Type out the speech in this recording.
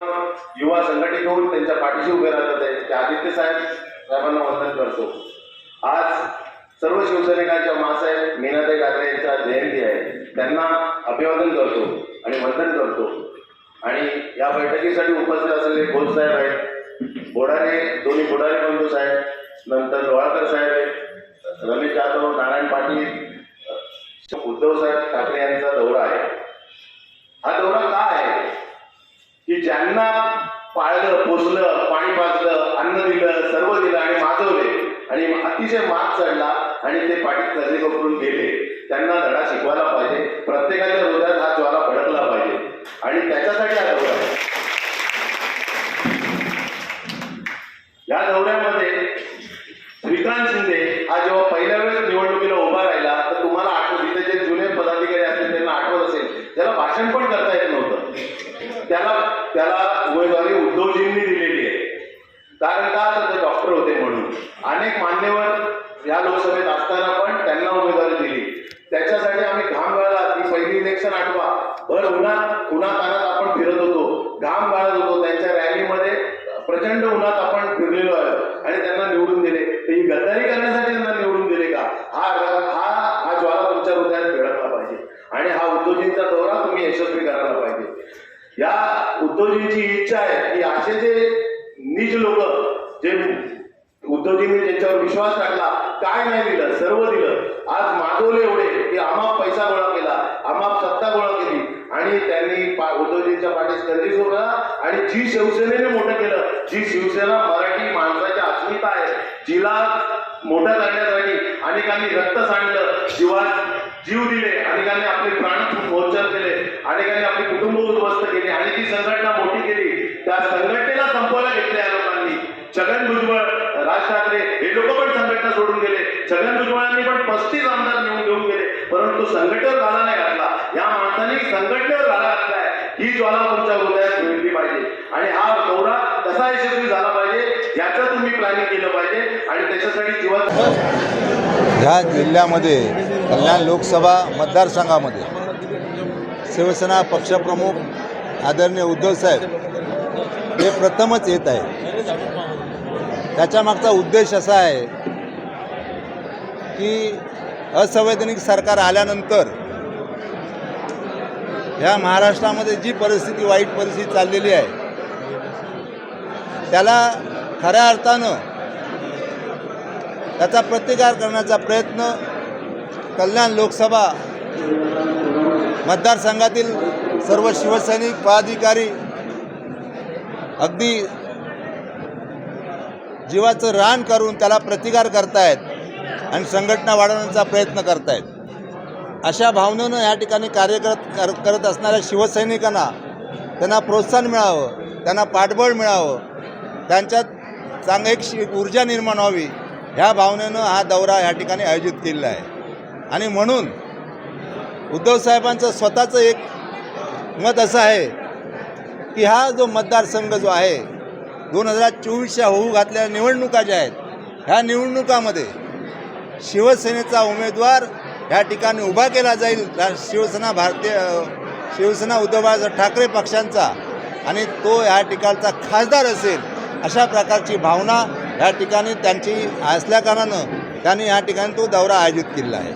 युवा संघटित होऊन त्यांच्या पाठीशी उभे राहतात आहेत. ते आदित्य साहेब साहेबांना वंदन करतो. आज सर्व शिवसैनिकांच्या मासाहेब मीनाताई ठाकरे यांच्या जयंती आहे. त्यांना अभिवादन करतो आणि वंदन करतो. आणि या बैठकीसाठी उपस्थित असलेले खोत साहेब आहेत. बोडारे दोन्ही बोडारे बंधू साहेब नंतर लोहाळकर साहेब आहेत. रमेश जाधव नारायण पाटील उद्धव साहेब ठाकरे यांचा दौरा आहे हा दौरा का आहे की ज्यांना पाळलं पोसलं पाणी पाजलं अन्न दिलं सर्व दिलं आणि माजवले आणि अतिशय माग चढला आणि ते पाठीत कर्जे करून गेले त्यांना धडा शिकवायला पाहिजे. प्रत्येकाच्या हृदयात हा ज्वाला भडकला पाहिजे आणि त्याच्यासाठी हा दौरा आहे या दौऱ्यामध्ये श्रीकांत शिंदे हा जेव्हा पहिल्या वेळेस निवडणुकीला उभा राहिला तर तुम्हाला आठवत तिथे जे जुने पदाधिकारी असतील त्यांना आठवत असेल त्याला भाषण पण करता येत नव्हतं त्याला त्याला उमेदवारी उद्धवजींनी दिलेली आहे. कारण का? तर ते डॉक्टर होते म्हणून. अनेक मान्यवर या लोकसभेत असताना पण त्यांना उमेदवारी दिली. त्याच्यासाठी आम्ही घाम गाळला. की पहिली इलेक्शन आठवा. भर उन्हात उन्हात आणत आपण फिरत होतो. घाम गाळत होतो. त्यांच्या रॅलीमध्ये प्रचंड उन्हात आपण फिरलेलो आहे आणि त्यांना निवडून दिले तर ही गद्दारी करण्यासाठी त्यांना निवडून दिले का हा हा हा ज्वाला तुमच्या हृदयात फिरकला पाहिजे आणि हा उद्धवजींचा दौरा तुम्ही यशस्वी करायला पाहिजे या उद्धवजींची इच्छा आहे. की असे जे निज लोक जे उद्धवजींनी ज्यांच्यावर विश्वास टाकला काय नाही दिलं? सर्व दिलं. आज मागवले एवढे. की आमाप पैसा गोळा केला. आमाप सत्ता गोळा केली. आणि त्यांनी पा- उद्धवजींच्या पाठीस सोडला आणि जी शिवसेनेने मोठं केलं जी शिवसेना मराठी माणसाची अस्मिता आहे जिला मोठं करण्यासाठी अनेकांनी रक्त सांडलं. जीवात जीव दिले अनेकांनी आपले प्राण मोर्चार केले अनेकांनी आपले कुटुंब उद्ध्वस्त केले आणि ती संघटना मोठी केली. त्या संघटनेला संपवायला घेतल्या या लोकांनी. छगन भुजबळ राज ठाकरे हे लोक पण संघटना सोडून गेले. छगन भुजबळांनी पण पस्तीस आमदार निवडून घेऊन गेले. परंतु संघटनेवर घाला नाही घातला. या माणसाने संघटनेवर घाला घातलाय. ही ज्वाला तुमच्या हृदयात मिळली पाहिजे. आणि हा दौरा कसा यशस्वी झाला पाहिजे याचं तुम्ही प्लॅनिंग केलं पाहिजे. आणि त्याच्यासाठी जीवन ह्या जिल्ह्यामध्ये कल्याण लोकसभा मतदारसंघामध्ये शिवसेना पक्षप्रमुख आदरणीय उद्धवसाहेब हे प्रथमच येत आहे त्याच्यामागचा उद्देश असा आहे की असंवैधानिक सरकार आल्यानंतर ह्या महाराष्ट्रामध्ये जी परिस्थिती वाईट परिस्थिती चाललेली आहे त्याला खऱ्या अर्थानं त्याचा प्रतिकार करण्याचा प्रयत्न कल्याण लोकसभा मतदारसंघातील सर्व शिवसैनिक पदाधिकारी अगदी जीवाचं रान करून त्याला प्रतिकार करतायत आणि संघटना वाढवण्याचा प्रयत्न करतायत. अशा भावनेनं या ठिकाणी कार्य करत कर करत असणाऱ्या शिवसैनिकांना त्यांना प्रोत्साहन मिळावं त्यांना पाठबळ मिळावं त्यांच्यात चांग एक ऊर्जा निर्माण व्हावी ह्या भावनेनं हा दौरा या ठिकाणी आयोजित केलेला आहे. आणि म्हणून उद्धवसाहेबांचं स्वतःचं एक मत असं आहे की हा जो मतदारसंघ जो आहे दोन हजार चोवीसच्या होऊ घातलेल्या निवडणुका ज्या आहेत ह्या निवडणुकामध्ये शिवसेनेचा उमेदवार ह्या ठिकाणी उभा केला जाईल. शिवसेना भारतीय शिवसेना उद्धव ठाकरे पक्षांचा आणि तो ह्या ठिकाणचा खासदार असेल अशा प्रकारची भावना ह्या ठिकाणी त्यांची असल्याकारणानं त्यांनी ह्या ठिकाणी तो दौरा आयोजित केला आहे.